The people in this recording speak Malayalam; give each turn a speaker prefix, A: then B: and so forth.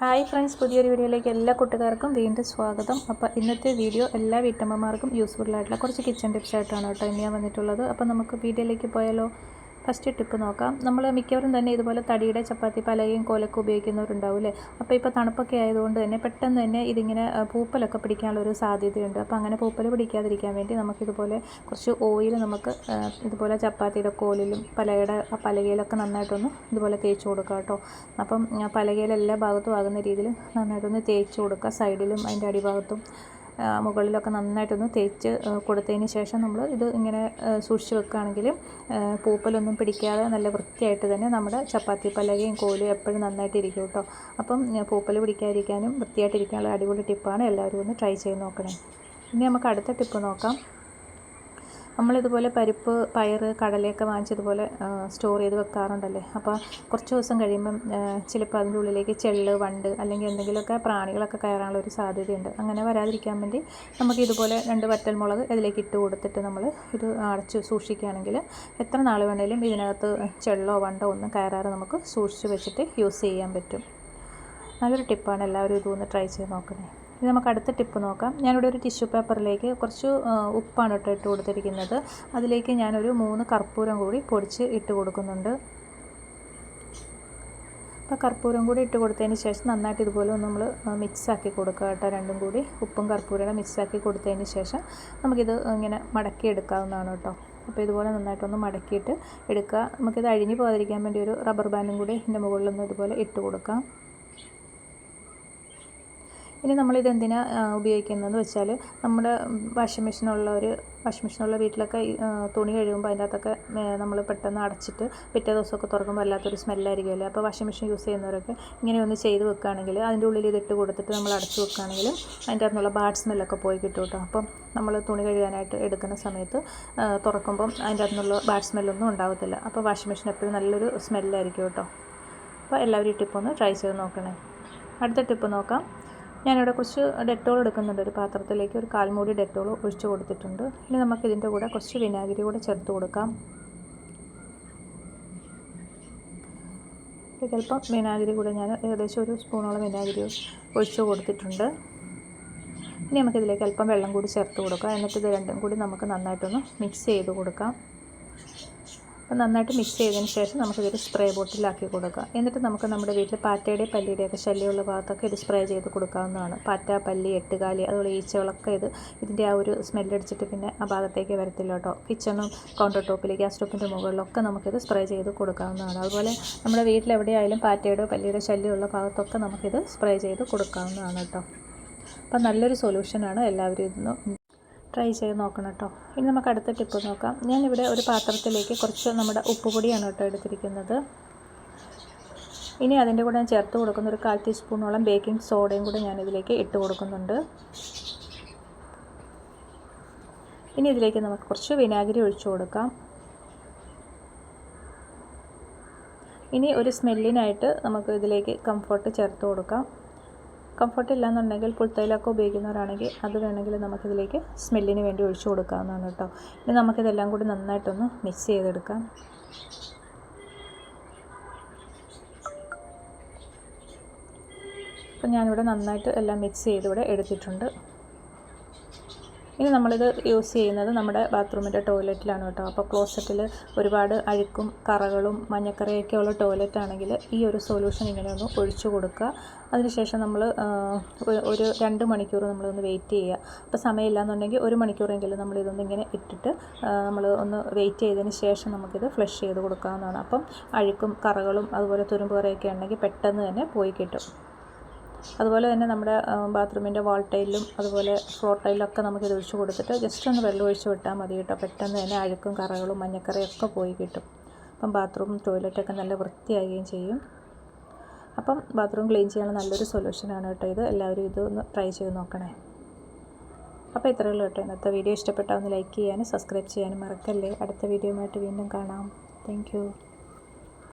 A: ഹായ് ഫ്രണ്ട്സ് പുതിയൊരു വീഡിയോയിലേക്ക് എല്ലാ കൂട്ടുകാർക്കും വീണ്ടും സ്വാഗതം. അപ്പോൾ ഇന്നത്തെ വീഡിയോ എല്ലാ വീട്ടമ്മമാർക്കും യൂസ്ഫുൾ ആയിട്ടുള്ള കുറച്ച് കിച്ചൺ ടിപ്സ് ആയിട്ടാണ് കേട്ടോ ഇനി ഞാൻ വന്നിട്ടുള്ളത്. അപ്പോൾ നമുക്ക് വീഡിയോയിലേക്ക് പോയാലോ? ഫസ്റ്റ് ടിപ്പ് നോക്കാം. നമ്മൾ മിക്കവരും തന്നെ ഇതുപോലെ തടിയുടെ ചപ്പാത്തി പലയും കോലൊക്കെ ഉപയോഗിക്കുന്നവരുണ്ടാവും അല്ലേ അപ്പോൾ ഇപ്പോൾ തണുപ്പൊക്കെ ആയതുകൊണ്ട് തന്നെ പെട്ടെന്ന് തന്നെ ഇതിങ്ങനെ പൂപ്പലൊക്കെ പിടിക്കാനുള്ള ഒരു സാധ്യതയുണ്ട്. അപ്പോൾ അങ്ങനെ പൂപ്പൽ പിടിക്കാതിരിക്കാൻ വേണ്ടി നമുക്കിതുപോലെ കുറച്ച് ഓയിൽ നമുക്ക് ഇതുപോലെ ചപ്പാത്തിയുടെ കോലിലും പലയുടെ പലകയിലൊക്കെ നന്നായിട്ടൊന്ന് ഇതുപോലെ തേച്ച് കൊടുക്കുക കേട്ടോ. അപ്പം പലകയിലെല്ലാ ഭാഗത്തും ആകുന്ന രീതിയിൽ നന്നായിട്ടൊന്ന് തേച്ച് കൊടുക്കുക സൈഡിലും അതിന്റെ അടിഭാഗത്തും മുകളിലൊക്കെ നന്നായിട്ടൊന്ന് തേച്ച് കൊടുത്തതിന് ശേഷം നമ്മൾ ഇത് ഇങ്ങനെ സൂക്ഷിച്ച് വെക്കുകയാണെങ്കിൽ പൂപ്പലൊന്നും പിടിക്കാതെ നല്ല വൃത്തിയായിട്ട് തന്നെ നമ്മുടെ ചപ്പാത്തി പലകയും കോലും എപ്പോഴും നന്നായിട്ട് ഇരിക്കും കേട്ടോ. അപ്പം പൂപ്പൽ പിടിക്കാതിരിക്കാനും വൃത്തിയായിട്ടിരിക്കാനുള്ള അടിപൊളി ടിപ്പാണ് എല്ലാവരും ഒന്ന് ട്രൈ ചെയ്ത് നോക്കണേ. ഇനി നമുക്ക് അടുത്ത ടിപ്പ് നോക്കാം. നമ്മളിതുപോലെ പരിപ്പ് പയർ കടലയൊക്കെ വാങ്ങിച്ചതുപോലെ സ്റ്റോർ ചെയ്ത് വെക്കാറുണ്ടല്ലേ? അപ്പോൾ കുറച്ച് ദിവസം കഴിയുമ്പം ചിലപ്പോൾ അതിന്റെ ഉള്ളിലേക്ക് ചെള്ള് വണ്ട് അല്ലെങ്കിൽ എന്തെങ്കിലുമൊക്കെ പ്രാണികളൊക്കെ കയറാനുള്ള ഒരു സാധ്യതയുണ്ട്. അങ്ങനെ വരാതിരിക്കാൻ വേണ്ടി നമുക്ക് ഇതുപോലെ രണ്ട് വറ്റൽമുളക് ഇതിലേക്ക് ഇട്ട് കൊടുത്തിട്ട് നമ്മൾ ഇത് അടച്ച് സൂക്ഷിക്കുകയാണെങ്കിൽ എത്ര നാൾ വേണേലും ഇതിനകത്ത് ചെള്ളോ വണ്ടോ ഒന്നും കയറാതെ നമുക്ക് സൂക്ഷിച്ച് വെച്ചിട്ട് യൂസ് ചെയ്യാൻ പറ്റും. നല്ലൊരു ടിപ്പാണ് എല്ലാവരും ഇതൊന്ന് ട്രൈ ചെയ്ത് നോക്കണേ. ഇനി നമുക്ക് അടുത്ത ടിപ്പ് നോക്കാം. ഞാനിവിടെ ഒരു ടിഷ്യൂ പേപ്പറിലേക്ക് കുറച്ച് ഉപ്പാണ് കേട്ടോ ഇട്ട് കൊടുത്തിരിക്കുന്നത്. അതിലേക്ക് ഞാനൊരു മൂന്ന് കർപ്പൂരം കൂടി പൊടിച്ച് ഇട്ട് കൊടുക്കുന്നുണ്ട്. അപ്പോൾ കർപ്പൂരം കൂടി ഇട്ട് കൊടുത്തതിന് ശേഷം നന്നായിട്ട് ഇതുപോലെ ഒന്ന് നമ്മൾ മിക്സാക്കി കൊടുക്കുക കേട്ടോ രണ്ടും കൂടി. ഉപ്പും കർപ്പൂരം മിക്സ് ആക്കി കൊടുത്തതിന് ശേഷം നമുക്കിത് ഇങ്ങനെ മടക്കി എടുക്കാവുന്നതാണ് കേട്ടോ. അപ്പോൾ ഇതുപോലെ നന്നായിട്ടൊന്ന് മടക്കിയിട്ട് എടുക്കുക. നമുക്കിത് അഴിഞ്ഞു പോകാതിരിക്കാൻ വേണ്ടി ഒരു റബ്ബർ ബാൻഡും കൂടി ഇതിന്റെ മുകളിലൊന്ന് ഇതുപോലെ ഇട്ട് കൊടുക്കാം. ഇനി നമ്മളിത് എന്തിനാ ഉപയോഗിക്കുന്നതെന്ന് വെച്ചാൽ നമ്മുടെ വാഷിംഗ് മെഷീനുള്ള ഒരു വാഷിംഗ് മെഷീനുള്ള വീട്ടിലൊക്കെ തുണി കഴുകുമ്പോൾ അതിന്റെ അകത്തൊക്കെ നമ്മൾ പെട്ടെന്ന് അടച്ചിട്ട് പിറ്റേ ദിവസമൊക്കെ തുറക്കുമ്പോൾ വല്ലാത്തൊരു സ്മെല്ലായിരിക്കുമല്ലോ അപ്പോൾ വാഷിംഗ് മെഷീൻ യൂസ് ചെയ്യുന്നവരൊക്കെ ഇങ്ങനെ ഒന്ന് ചെയ്ത് വെക്കുകയാണെങ്കിൽ അതിന്റെ ഉള്ളിൽ ഇതിട്ട് കൊടുത്തിട്ട് നമ്മൾ അടച്ച് വെക്കുകയാണെങ്കിലും അതിന്റെ അകത്തുള്ള ബാഡ് സ്മെല്ലൊക്കെ പോയി കിട്ടും കേട്ടോ. അപ്പം നമ്മൾ തുണി കഴുകാനായിട്ട് എടുക്കുന്ന സമയത്ത് തുറക്കുമ്പം അതിന്റെ അകത്തുനിന്നുള്ള ബാഡ് സ്മെല്ലൊന്നും ഉണ്ടാകത്തില്ല അപ്പോൾ വാഷിംഗ് മെഷീൻ എപ്പോഴും നല്ലൊരു സ്മെല്ലായിരിക്കും കേട്ടോ. അപ്പോൾ എല്ലാവരും ടിപ്പൊന്ന് ട്രൈ ചെയ്ത് നോക്കണേ. അടുത്ത ടിപ്പ് നോക്കാം. ഞാനിവിടെ കുറച്ച് ഡെറ്റോൾ എടുക്കുന്നുണ്ട്. ഒരു പാത്രത്തിലേക്ക് ഒരു കാൽമൂടി ഡെറ്റോൾ ഒഴിച്ച് കൊടുത്തിട്ടുണ്ട്. ഇനി നമുക്ക് ഇതിന്റെ കൂടെ കുറച്ച് വിനാഗിരി കൂടെ ചേർത്ത് കൊടുക്കാം. ചിലപ്പം വിനാഗിരി കൂടെ ഞാൻ ഏകദേശം ഒരു സ്പൂണോളം വിനാഗിരി ഒഴിച്ച് കൊടുത്തിട്ടുണ്ട്. ഇനി നമുക്കിതിലേക്ക് അല്പം വെള്ളം കൂടി ചേർത്ത് കൊടുക്കാം. എന്നിട്ട് ഇത് രണ്ടും കൂടി നമുക്ക് നന്നായിട്ടൊന്ന് മിക്സ് ചെയ്ത് കൊടുക്കാം. അപ്പോൾ നന്നായിട്ട് മിക്സ് ചെയ്തതിന് ശേഷം നമുക്കിതൊരു സ്പ്രേ ബോട്ടിലാക്കി കൊടുക്കാം. എന്നിട്ട് നമുക്ക് നമ്മുടെ വീട്ടിൽ പാറ്റയുടെ പല്ലിയുടെയൊക്കെ ശല്യമുള്ള ഭാഗത്തൊക്കെ ഇത് സ്പ്രേ ചെയ്ത് കൊടുക്കാവുന്നതാണ്. പാറ്റ പല്ലി എട്ടുകാലി അതുപോലെ ഈച്ചകളൊക്കെ ഇത് ഇതിന്റെ ആ ഒരു സ്മെല്ലടിച്ചിട്ട് പിന്നെ ആ ഭാഗത്തേക്ക് വരത്തില്ല കേട്ടോ. കിച്ചണും കൗണ്ടർ ടോപ്പിൽ ഗ്യാസ് സ്റ്റോപ്പിന്റെ മുകളിലൊക്കെ നമുക്കിത് സ്പ്രേ ചെയ്ത് കൊടുക്കാവുന്നതാണ്. അതുപോലെ നമ്മുടെ വീട്ടിൽ എവിടെയായാലും പാറ്റയുടെ പല്ലിയുടെ ശല്യമുള്ള ഭാഗത്തൊക്കെ നമുക്കിത് സ്പ്രേ ചെയ്ത് കൊടുക്കാവുന്നതാണ് കേട്ടോ. അപ്പം നല്ലൊരു സൊല്യൂഷനാണ് എല്ലാവരും ഇതൊന്ന് ട്രൈ ചെയ്ത് നോക്കണം കേട്ടോ ഇനി നമുക്ക് അടുത്ത ടിപ്പ് നോക്കാം. ഞാനിവിടെ ഒരു പാത്രത്തിലേക്ക് കുറച്ച് നമ്മുടെ ഉപ്പുപൊടിയാണ് കേട്ടോ എടുത്തിരിക്കുന്നത്. ഇനി അതിന്റെ കൂടെ ഞാൻ ചേർത്ത് കൊടുക്കുന്ന ഒരു കാൽ ടീസ്പൂണോളം ബേക്കിംഗ് സോഡയും കൂടെ ഞാനിതിലേക്ക് ഇട്ട് കൊടുക്കുന്നുണ്ട്. ഇനി ഇതിലേക്ക് നമുക്ക് കുറച്ച് വിനാഗിരി ഒഴിച്ചു കൊടുക്കാം. ഇനി ഒരു സ്മെല്ലിനായിട്ട് നമുക്ക് ഇതിലേക്ക് കംഫർട്ട് ചേർത്ത് കൊടുക്കാം. കംഫർട്ട് ഇല്ലാന്നുണ്ടെങ്കിൽ പുൽത്തൈലൊക്കെ ഉപയോഗിക്കുന്നവരാണെങ്കിൽ അത് വേണമെങ്കിൽ നമുക്കിതിലേക്ക് സ്മെല്ലിന് വേണ്ടി ഒഴിച്ചു കൊടുക്കാവുന്നതാണ് കേട്ടോ. ഇനി നമുക്കിതെല്ലാം കൂടി നന്നായിട്ടൊന്ന് മിക്സ് ചെയ്തെടുക്കാം. അപ്പം ഞാനിവിടെ നന്നായിട്ട് എല്ലാം മിക്സ് ചെയ്ത് ഇവിടെ എടുത്തിട്ടുണ്ട്. ഇനി നമ്മളിത് യൂസ് ചെയ്യുന്നത് നമ്മുടെ ബാത്റൂമിന്റെ ടോയ്ലറ്റിലാണ് കേട്ടോ. അപ്പോൾ ക്ലോസറ്റിൽ ഒരുപാട് അഴുക്കും കറകളും മഞ്ഞക്കറിയൊക്കെ ഉള്ള ടോയ്ലറ്റ് ആണെങ്കിൽ ഈ ഒരു സൊല്യൂഷൻ ഇങ്ങനെ ഒന്ന് ഒഴിച്ചു കൊടുക്കുക. അതിനുശേഷം നമ്മൾ ഒരു രണ്ട് മണിക്കൂർ നമ്മളൊന്ന് വെയിറ്റ് ചെയ്യുക. അപ്പോൾ സമയമില്ലാന്നുണ്ടെങ്കിൽ ഒരു മണിക്കൂറെങ്കിലും നമ്മൾ ഇതൊന്ന് ഇങ്ങനെ ഇട്ടിട്ട് നമ്മൾ ഒന്ന് വെയിറ്റ് ചെയ്തതിന് ശേഷം നമുക്കിത് ഫ്ലഷ് ചെയ്ത് കൊടുക്കാവുന്നതാണ്. അപ്പം അഴുക്കും കറകളും അതുപോലെ തുരുമ്പ് ഉണ്ടെങ്കിൽ പെട്ടെന്ന് തന്നെ പോയി കിട്ടും. അതുപോലെ തന്നെ നമ്മുടെ ബാത്റൂമിന്റെ വാൾ ടൈലും അതുപോലെ ഫ്ലോർ ടൈലൊക്കെ നമുക്ക് ഇത് ഒഴിച്ച് കൊടുത്തിട്ട് ജസ്റ്റ് ഒന്ന് വെള്ളം ഒഴിച്ച് വിട്ടാൽ മതി കേട്ടോ. പെട്ടെന്ന് തന്നെ അഴുക്കും കറകളും മഞ്ഞക്കറയൊക്കെ പോയി കിട്ടും. അപ്പം ബാത്റൂം ടോയ്ലറ്റൊക്കെ നല്ല വൃത്തിയാകുകയും ചെയ്യും. അപ്പം ബാത്റൂം ക്ലീൻ ചെയ്യാൻ നല്ലൊരു സൊല്യൂഷനാണ് കേട്ടോ ഇത്. എല്ലാവരും ഇത് ഒന്ന് ട്രൈ ചെയ്ത് നോക്കണേ. അപ്പോൾ ഇത്രയേ ഉള്ളൂ കേട്ടോ. ഇന്നത്തെ വീഡിയോ ഇഷ്ടപ്പെട്ടാൽ ഒന്ന് ലൈക്ക് ചെയ്യാനും സബ്സ്ക്രൈബ് ചെയ്യാനും മറക്കല്ലേ. അടുത്ത വീഡിയോയുമായിട്ട് വീണ്ടും കാണാം. താങ്ക്